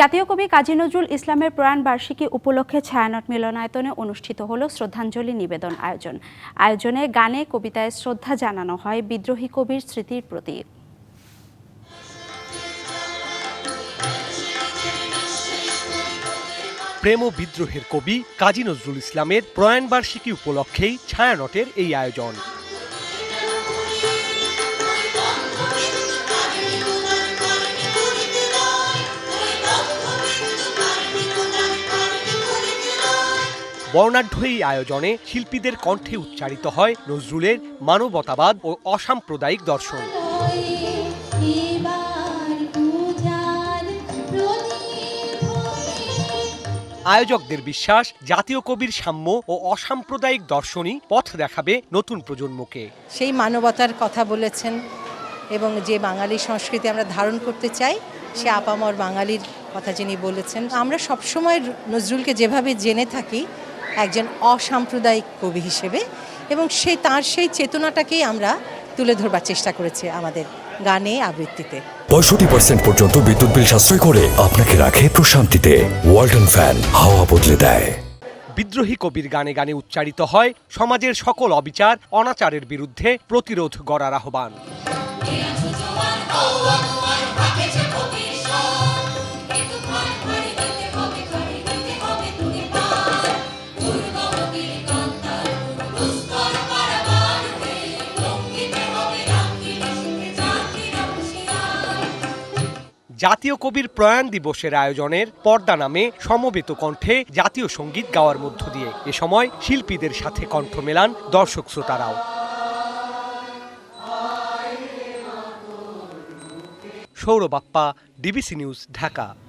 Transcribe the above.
জাতীয় কবি কাজী নজরুল ইসলামের প্রয়াণ বার্ষিকী উপলক্ষে ছায়ানট মিলনায়তনে অনুষ্ঠিত হল শ্রদ্ধাঞ্জলি নিবেদন আয়োজন। আয়োজনে গানে কবিতায় শ্রদ্ধা জানানো হয় বিদ্রোহী কবির স্মৃতির প্রতি। প্রেম ও বিদ্রোহের কবি কাজী নজরুল ইসলামের প্রয়াণ বার্ষিকী উপলক্ষেই ছায়ানটের এই আয়োজন। বর্ণাঢ্য এই আয়োজনে শিল্পীদের কণ্ঠে উচ্চারিত হয় নজরুলের মানবতাবাদ ও অসাম্প্রদায়িক দর্শন। আয়োজকদের বিশ্বাস, জাতীয় কবির সাম্য ও অসাম্প্রদায়িক দর্শনই পথ দেখাবে নতুন প্রজন্মকে। সেই মানবতার কথা বলেছেন এবং যে বাঙালি সংস্কৃতি আমরা ধারণ করতে চাই, সে আপামর বাঙালির কথা যিনি বলেছেন। আমরা সবসময় নজরুলকে যেভাবে জেনে থাকি একজন অসাম্প্রদায়িক কবি হিসেবে এবং সেই তার সেই চেতনাটাকেই আমরা তুলে ধরবার চেষ্টা করেছি আমাদের গানে আবৃত্তিতে। পঁয়ষট্টি পার্সেন্ট পর্যন্ত বিদ্যুৎ বিল সাশ্রয় করে আপনাকে রাখে প্রশান্তিতে। ওয়ালটন ফ্যান হাওয়া বদলে দেয়। বিদ্রোহী কবির গানে গানে উচ্চারিত হয় সমাজের সকল অবিচার অনাচারের বিরুদ্ধে প্রতিরোধ গড়ার আহ্বান। জাতীয় কবির প্রয়াণ দিবসের আয়োজনের পর্দা নামে সমবেত কণ্ঠে জাতীয় সংগীত গাওয়ার মধ্য দিয়ে এ সময় শিল্পীদের সাথে কণ্ঠ মেলান দর্শক শ্রোতারাও। Sourabappa DBC news, Dhaka.